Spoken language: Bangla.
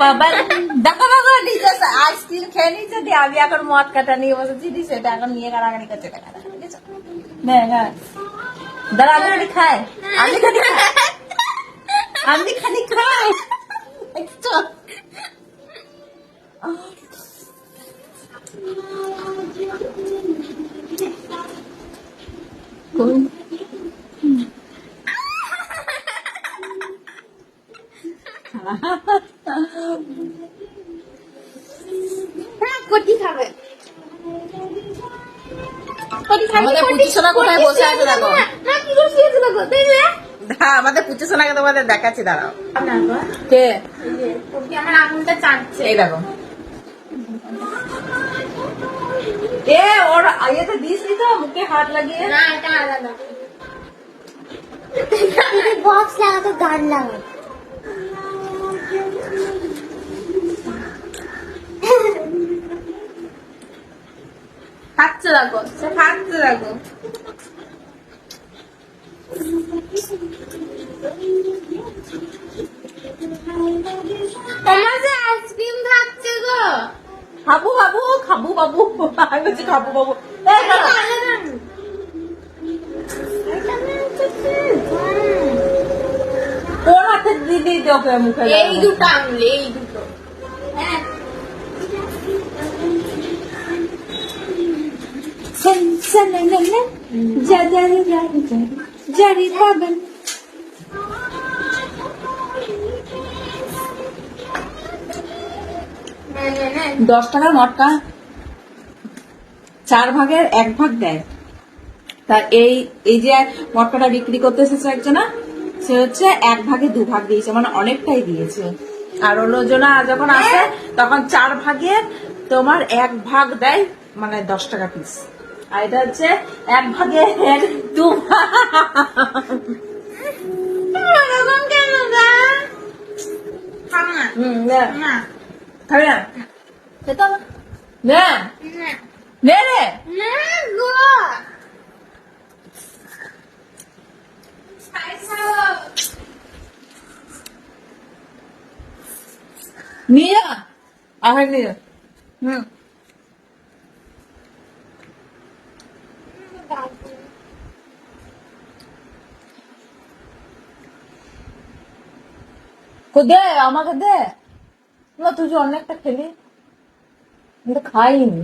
পাবেন দেখো দেখো নিজে আইসক্রিম খেয়ে নিচ্ছে দিয়ে আমি এখন মদ কাটা নিয়ে বসেছি দি সেটা এখন নিয়ে গাড়াগাড়ি করছে দেখা নে হ্যাঁ দাঁড়া আমি খালি খাই আমি খালি খাই আমি খালি খাই দেখছ? কোন হ্যাঁ কটি খাবে? আমাদের পুচি সোনা কোথায়? বসে আছে দেখো। না, না কি করে শুয়েছে দেখো দেখবে হ্যাঁ আমাদের পুচু সোনাকে তোমাদের দেখাচ্ছি দাঁড়াও। কে? আমার আঙুলটা চাটছে। এই দেখো। এ ওর ইয়েতে দিস নি তো মুখে হাত লাগিয়ে। না এটা আলাদা। বক্স লাগাতো গান লাগা খাচ্ছে দেখো সে খাচ্ছে দেখো যে আইসক্রিম খাচ্ছে গো খাব খাব খাব বাবু আমি বলছি খাব বাবু? ওর হাতে দিদি ওকে মুখে এই দুটো আঙুল এই দুটো দশ টাকার মটকা। চার ভাগের এক ভাগ দেয়। তা এই এই যে মটকাটা বিক্রি করতে এসেছে একজনা, সে হচ্ছে এক ভাগে দু ভাগ দিয়েছে মানে অনেকটাই দিয়েছে। আর অন্যজনা যখন আসে, তখন চার ভাগে তোমার এক ভাগ দেয় মানে দশ টাকা পিস আর এটা হচ্ছে এক ভাগে দু? খাব না। খেতে হবে? না, নে রে। নিয়ে যা আবার নিয়ে হুম দে আমাকে দে। না তুই অনেকটা খেলি খাইনি।